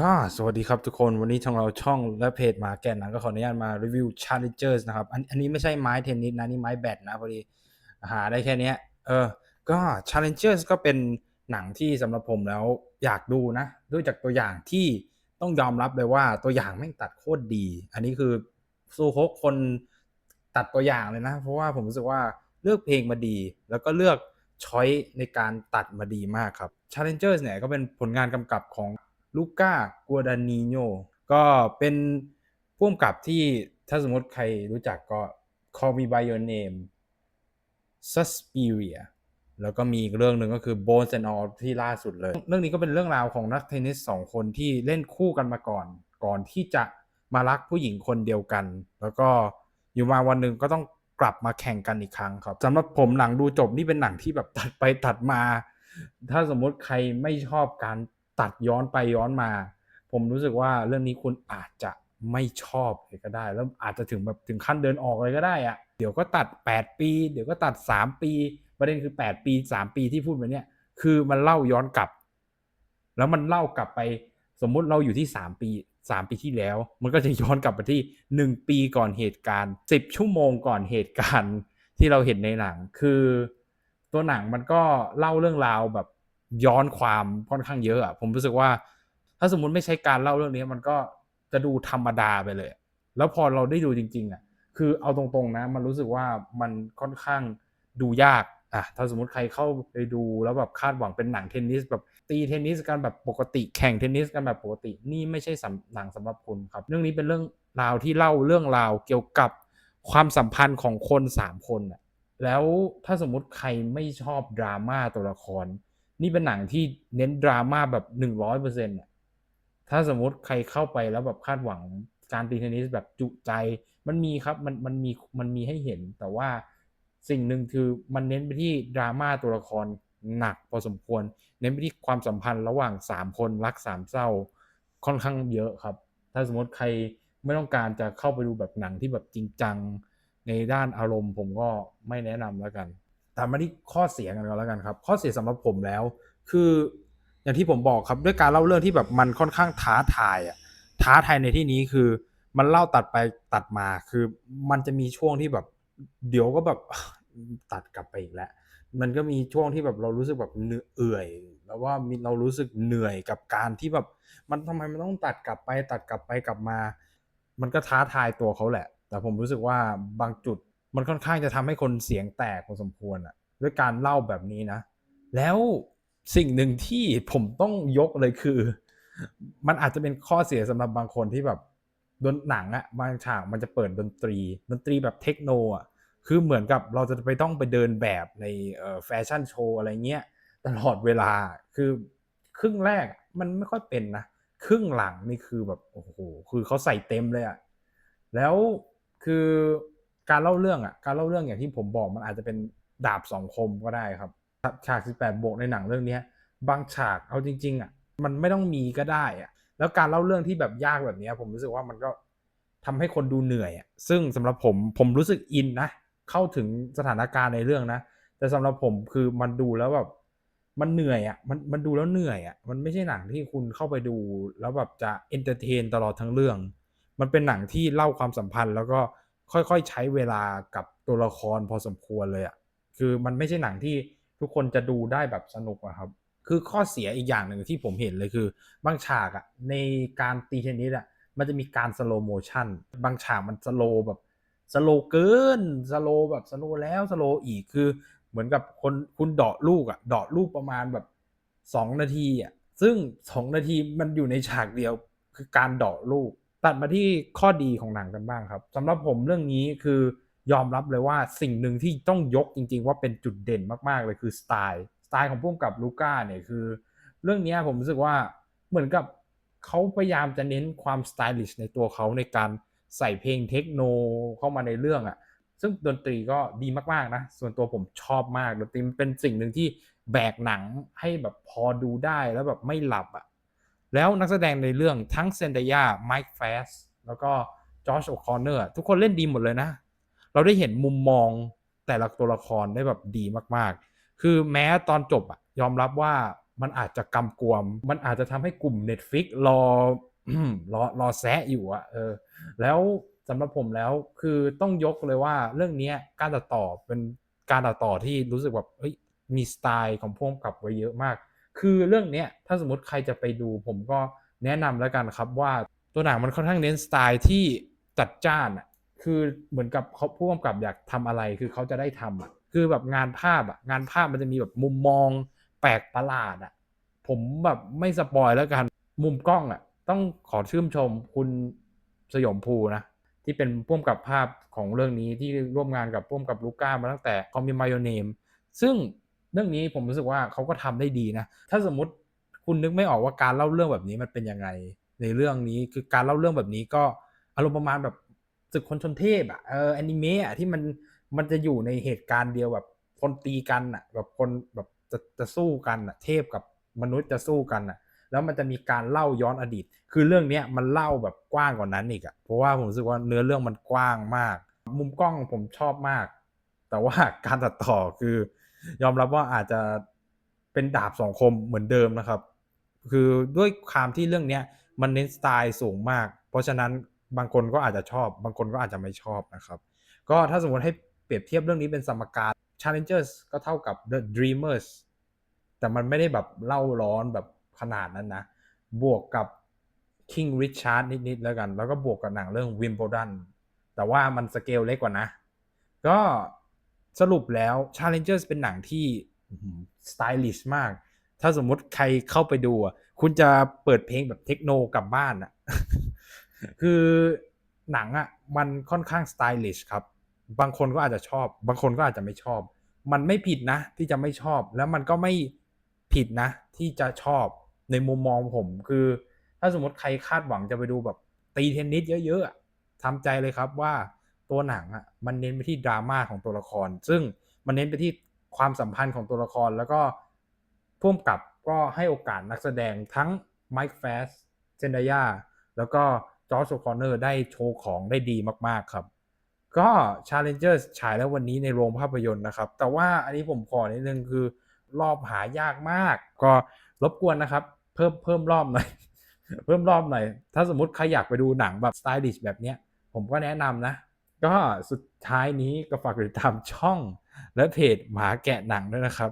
ก็สวัสดีครับทุกคนวันนี้ทางเราช่องและเพจมาแก่นหนังก็ขออนุญาตมารีวิว Challengers นะครับอันอันนี้ไม่ใช่ไม้เทนนิสนะนี่ไม้แบดนะพอดีหาได้แค่นี้เออก็ Challengers ก็เป็นหนังที่สำหรับผมแล้วอยากดูนะ ด้วยจากตัวอย่างที่ต้องยอมรับเลยว่าตัวอย่างแม่ตัดโคตรดี อันนี้คือสู้ฮกคนตัดตัวอย่างเลยนะ เพราะว่าผมรู้สึกว่าเลือกเพลงมาดี แล้วก็เลือกช้อยในการตัดมาดีมากครับ Challengers เนี่ยก็เป็นผลงานกำกับของ ลูก้ากัวดานิโยก็เป็นผู้กำกับที่ถ้าสมมติใครรู้จักก็ Call Me By Your Name Suspiria แล้วก็มีอีกเรื่องหนึ่งก็คือ Bones and All ที่ล่าสุดเลย เรื่องนี้ก็เป็นเรื่องราวของนักเทนนิสสองคนที่เล่นคู่กันมาก่อน ก่อนที่จะมารักผู้หญิงคนเดียวกัน แล้วก็อยู่มาวันหนึ่งก็ต้องกลับมาแข่งกันอีกครั้งครับสำหรับผมหนังดูจบนี่เป็นหนังที่แบบตัดไปตัดมา ถ้าสมมติใครไม่ชอบการ ตัดย้อนไปย้อนมา ผมรู้สึกว่าเรื่องนี้คุณอาจจะไม่ชอบเลยก็ได้ แล้วอาจจะถึงแบบถึงขั้นเดินออกเลยก็ได้อะเดี๋ยวก็ตัด 8 ปี เดี๋ยวก็ตัด 3 ปีประเด็นคือ 8 ปี 3 ปีที่พูดมาเนี่ยคือมันเล่าย้อนกลับ แล้วมันเล่ากลับไปสมมุติเราอยู่ที่ 3 ปี 3 ปีที่แล้ว มันก็จะย้อนกลับไปที่ 1 ปีก่อนเหตุการณ์ 10 ชั่วโมงก่อนเหตุการณ์ที่เราเห็นในหนัง คือตัวหนังมันก็เล่าเรื่องราวแบบ ย้อนความค่อนข้างเยอะอะผมรู้สึกว่า ถ้าสมมติไม่ใช่การเล่าเรื่องนี้มันก็จะดูธรรมดาไปเลย แล้วพอเราได้ดูจริง ๆอะคือเอาตรงๆนะ มันรู้สึกว่ามันค่อนข้างดูยากอะถ้าสมมติใครเข้าไปดูแล้วแบบคาดหวังเป็นหนังเทนนิสแบบตีเทนนิสกันแบบปกติแข่งเทนนิสกันแบบปกตินี่ไม่ใช่หนังสำหรับคุณครับ เรื่องนี้เป็นเรื่องราวที่เล่าเรื่องราวเกี่ยวกับความสัมพันธ์ของคนสามคนอะแล้วถ้าสมมติใครไม่ชอบดราม่าตัวละคร นี่เป็นหนังที่เน้นดราม่าแบบหนึ่งร้อยเปอร์เซ็นต์ถ้าสมมติใครเข้าไปแล้วแบบคาดหวังการตีเทนนิสแบบจุใจ มันมีครับ มันมันมีมันมีให้เห็น แต่ว่าสิ่งหนึ่งคือมันเน้นไปที่ดราม่าตัวละครหนักพอสมควร เน้นไปที่ความสัมพันธ์ระหว่างสามคนรักสามเศร้า ค่อนข้างเยอะครับ ถ้าสมมติใครไม่ต้องการจะเข้าไปดูแบบหนังที่แบบจริงจังในด้านอารมณ์ ผมก็ไม่แนะนำแล้วกัน ตามมาที่ข้อเสียกันก่อนแล้วกันครับ ข้อเสียสำหรับผมแล้ว คืออย่างที่ผมบอกครับด้วยการเล่าเรื่องที่แบบมันค่อนข้างท้าทายอะท้าทายในที่นี้คือ มันเล่าตัดไปตัดมา คือมันจะมีช่วงที่แบบ เดี๋ยวก็แบบตัดกลับไปอีกแล้วมันก็มีช่วงที่แบบเรารู้สึกแบบเอื่อย แล้วว่ามีเรารู้สึกเหนื่อยกับการที่แบบ มันทำไมมันต้องตัดกลับไป ตัดกลับไปกลับมา มันก็ท้าทายตัวเขาแหละ แต่ผมรู้สึกว่าบางจุด มันค่อนข้างจะทำให้คนเสียงแตกพอสมควรอะด้วยการเล่าแบบนี้นะ แล้วสิ่งหนึ่งที่ผมต้องยกเลยคือ มันอาจจะเป็นข้อเสียสำหรับบางคนที่แบบดนหนังอะบางฉากมันจะเปิดดนตรี ดนตรีแบบเทคโนอะคือเหมือนกับเราจะไปต้องไปเดินแบบในแฟชั่นโชว์อะไรเงี้ยตลอดเวลาคือครึ่งแรกมันไม่ค่อยเป็นนะ ครึ่งหลังนี่คือแบบโอ้โหคือเขาใส่เต็มเลยอะแล้วคือ การเล่าเรื่องอะการเล่าเรื่องอย่างที่ผมบอกมันอาจจะเป็นดาบสองคมก็ได้ครับฉาก18บวกในหนังเรื่องนี้บางฉากเอาจริง ๆอะมันไม่ต้องมีก็ได้อะแล้วการเล่าเรื่องที่แบบยากแบบนี้ผมรู้สึกว่ามันก็ทำให้คนดูเหนื่อยอะซึ่งสำหรับผมผมรู้สึกอินนะเข้าถึงสถานการณ์ในเรื่องนะ แต่สำหรับผมคือมันดูแล้วแบบมันเหนื่อยอะมันมันดูแล้วเหนื่อยอะมันไม่ใช่หนังที่คุณเข้าไปดู แล้วแบบจะเอนเตอร์เทนตลอดทั้งเรื่อง มันเป็นหนังที่เล่าความสัมพันธ์แล้วก็ ค่อยๆ ใช้เวลากับตัวละครพอสมควรเลยอะ่ะคือมันไม่ใช่หนังที่ทุกคนจะดูได้แบบสนุกอะครับ คือข้อเสียอีกอย่างหนึ่งที่ผมเห็นเลยคือบางฉากอะในการตีเทนนิสอะมันจะมีการสโลโมชันบางฉากมันสโลแบบสโลเกินสโลแบบสโลแล้วสโลอีกคือเหมือนกับคนคุณเดาะลูกอะเดาะลูกประมาณแบบ 2 นาทีอะซึ่ง 2 นาทีมันอยู่ในฉากเดียวคือการเดาะลูก ตัดมาที่ข้อดีของหนังกันบ้างครับสำหรับผมเรื่องนี้คือยอมรับเลยว่าสิ่งหนึ่งที่ต้องยกจริง ๆ ว่าเป็นจุดเด่นมากๆเลยคือสไตล์สไตล์ของพุ่มกับลูก้าเนี่ยคือ เรื่องนี้ผมรู้สึกว่าเหมือนกับเขาพยายามจะเน้นความสไตลิชในตัวเขาในการใส่เพลงเทคโนเข้ามาในเรื่องอะ่ะซึ่งดนตรีก็ดีมากๆนะส่วนตัวผมชอบมากดนตรีเป็นสิ่งหนึ่งที่แบกหนังให้แบบพอดูได้แล้วแบบไม่หลับอะ่ะ แล้วนักแสดงในเรื่องทั้งเซนเดย่าไมค์แฟสแล้วก็จอชโอคอนเนอร์ทุกคนเล่นดีหมดเลยนะ เราได้เห็นมุมมองแต่ละตัวละครได้แบบดีมากๆ คือแม้ตอนจบอะยอมรับว่ามันอาจจะกำกวม มันอาจจะทำให้กลุ่ม Netflix รอรอรอแซะอยู่อะเออ แล้วสำหรับผมแล้วคือต้องยกเลยว่าเรื่องนี้การตัดต่อเป็นการตัดต่อที่รู้สึกแบบเฮ้ยมีสไตล์ของพ่วงกับไว้เยอะมาก คือเรื่องเนี้ยถ้าสมมติใครจะไปดู ผมก็แนะนำแล้วกันครับว่าตัวหนังมันค่อนข้างเน้นสไตล์ที่จัดจ้านอะคือเหมือนกับเขาผู้กำกับอยากทำอะไรคือเขาจะได้ทำอะคือแบบงานภาพอะงานภาพมันจะมีแบบมุมมองแปลกประหลาดอะผมแบบไม่สปอยแล้วกันมุมกล้องอะต้องขอชื่นชมคุณสยมภูนะที่เป็นพ่วงกับภาพของเรื่องนี้ที่ร่วมงานกับพ่วงกับลูก้ามาตั้งแต่คอมมิมายเนมซึ่ง เรื่องนี้ผมรู้สึกว่าเขาก็ทำได้ดีนะ ถ้าสมมติคุณนึกไม่ออกว่าการเล่าเรื่องแบบนี้มันเป็นยังไง ในเรื่องนี้คือการเล่าเรื่องแบบนี้ก็อารมณ์ประมาณแบบศึกคนชนเทพอะเออแอนิเมะอะที่มันมันจะอยู่ในเหตุการณ์เดียวแบบคนตีกันอะแบบคนแบบจะจะสู้กันอะเทพกับมนุษย์จะสู้กันอะแล้วมันจะมีการเล่าย้อนอดีต คือเรื่องเนี้ยมันเล่าแบบกว้างกว่านั้นอีกอะเพราะว่าผมรู้สึกว่าเนื้อเรื่องมันกว้างมาก มุมกล้องผมชอบมาก แต่ว่าการตัดต่อคือ ยอมรับว่าอาจจะเป็นดาบสองคมเหมือนเดิมนะครับ คือด้วยความที่เรื่องเนี้ยมันเน้นสไตล์สูงมาก เพราะฉะนั้นบางคนก็อาจจะชอบ บางคนก็อาจจะไม่ชอบนะครับ ก็ถ้าสมมติให้เปรียบเทียบเรื่องนี้เป็นสมการ Challengers ก็เท่ากับ The Dreamers แต่มันไม่ได้แบบเล่าร้อนแบบขนาดนั้นนะ บวกกับ King Richard นิด ๆ แล้วกัน แล้วก็บวกกับหนังเรื่อง Wimbledon แต่ว่ามันสเกลเล็กกว่านะ ก็ สรุปแล้ว Challengers เป็นหนังที่สไตลิชมาก ถ้าสมมุติใครเข้าไปดูคุณจะเปิดเพลงแบบเทคโนกลับบ้านอะคือหนังอะมันค่อนข้างสไตลิชครับ บางคนก็อาจจะชอบ บางคนก็อาจจะไม่ชอบ มันไม่ผิดนะ ที่จะไม่ชอบ แล้วมันก็ไม่ผิดนะ ที่จะชอบในมุมมองผม คือ ถ้าสมมติใครคาดหวังจะไปดูแบบตีเทนนิสเยอะๆทำใจเลยครับว่า ตัวหนังอะมันเน้นไปที่ดราม่าของตัวละคร ซึ่งมันเน้นไปที่ความสัมพันธ์ของตัวละครแล้วก็พ่วงกับก็ให้โอกาสนักแสดงทั้งไมค์แฟสเซนดายาแล้วก็จอร์จโคอนเนอร์ได้โชว์ของได้ดีมากๆครับ ก็ Challengers ฉายแล้ววันนี้ในโรงภาพยนตร์นะครับ แต่ว่าอันนี้ผมขอนิดนึงคือรอบหายากมาก ก็รบกวนนะครับ เพิ่มเพิ่มรอบหน่อย เพิ่มรอบหน่อย ถ้าสมมติใครอยากไปดูหนังแบบสไตลิชแบบเนี้ย ผมก็แนะนำนะ ก็สุดท้ายนี้ก็ฝากติดตามช่องและเพจหมาแกะหนังด้วยนะครับ